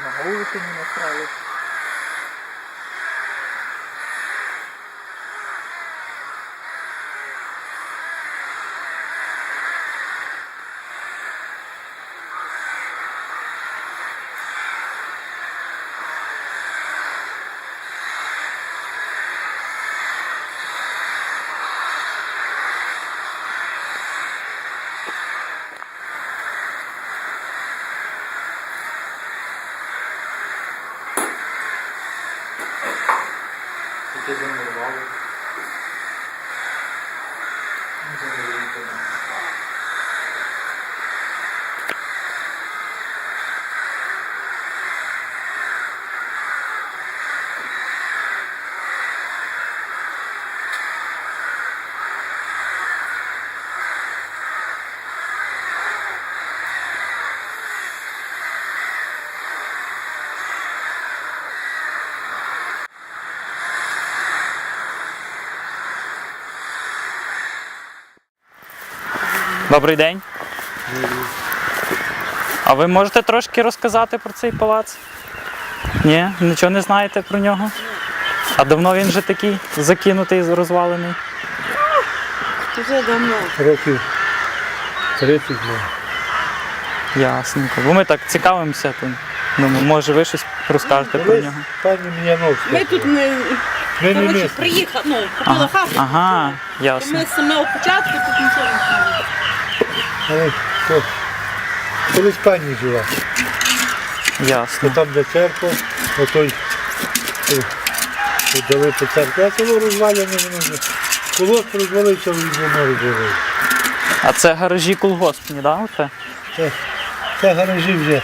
на голову не настрали. Riqueza é normal. Não tem Добрий день. А ви можете трошки розказати про цей палац? Ні, нічого не знаєте про нього? А давно він вже такий закинутий, розвалений? Вже давно. Років 30 було. Ясненько. Бо ми так цікавимося, думаю, може ви щось розкажете про нього. пані Міяновська. Ми тут не Ми не коротше, місні. приїхали, ну, купили хату. Ага, То ясно. Ми з самого початку тут нічого не знали. Але то, колись пані жила. То Ясно. там, де церква, отой о, дали по церкві. А село розвалене, воно вже. Колос розвалився, він воно розвалився. А це гаражі колгоспні, да? Оце? Це, це гаражі вже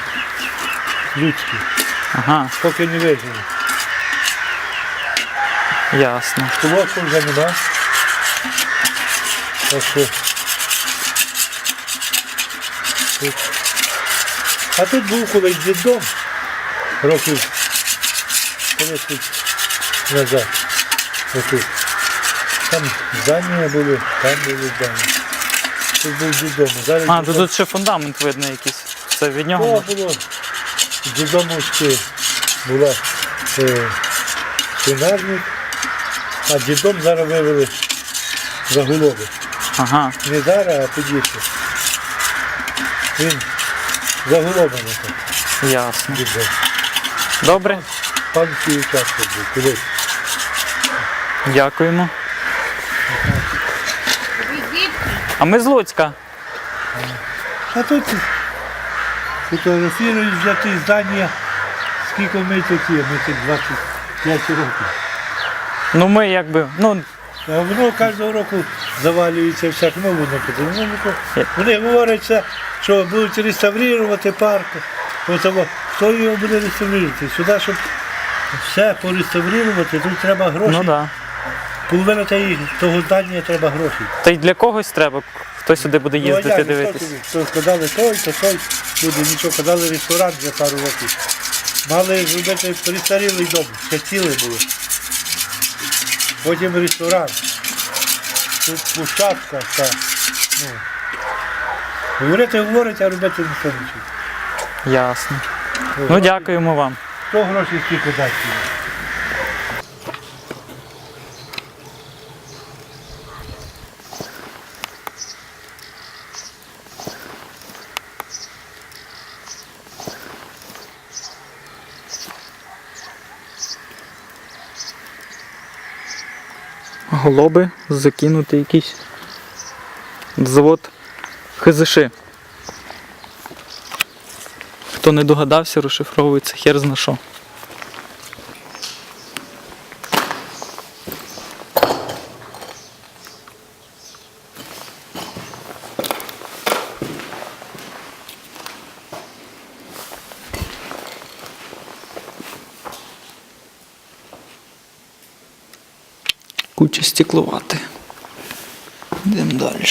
людські, Ага, поки не вижили. Ясно. Колосу вже нема. Так що. Тут. А тут був колись дідом років колись тут назад. Отут. Там здання були, там були здання. Тут був дідом. Зараз А, то тут ще фундамент видно якийсь. Це від нього. О, було. Дідомовське була е, свинарник, а дідом зараз вивели за голоби. Ага, Не зараз, а тоді ще. Він за голобами так, ясно. дідом. Добре, Панський участок був колись. дякуємо. А ми з Луцька. А тут фотографірують вже ті здання, скільки ми тут є, ми тут 25 років. Ну ми якби, ну, воно кожного року завалюється всяк ну воно потрібно. Є. Вони говорять, це, що будуть реставрувати парк. От того, хто його буде реставрувати? Сюди, щоб все пореставрувати, тут треба гроші. ну да. Половина тієї- того здання треба гроші. Та й для когось треба. Хто сюди буде Ну, а їздити, дивитись. тобі? То казали той, то той буде нічого, казали ресторан за пару років. Мали зробити перестарілий дом, ще цілий було. Потім ресторан. Тут площадка та. Ну. Говорити говорить, а робити не вчить. Ясно. Ну дякуємо вам. Хто гроші скільки дасть? Йому? Голоби закинути якийсь завод ХЗШ. Хто не догадався, розшифровується хер зна що. Куча стекловати. Йдемо далі.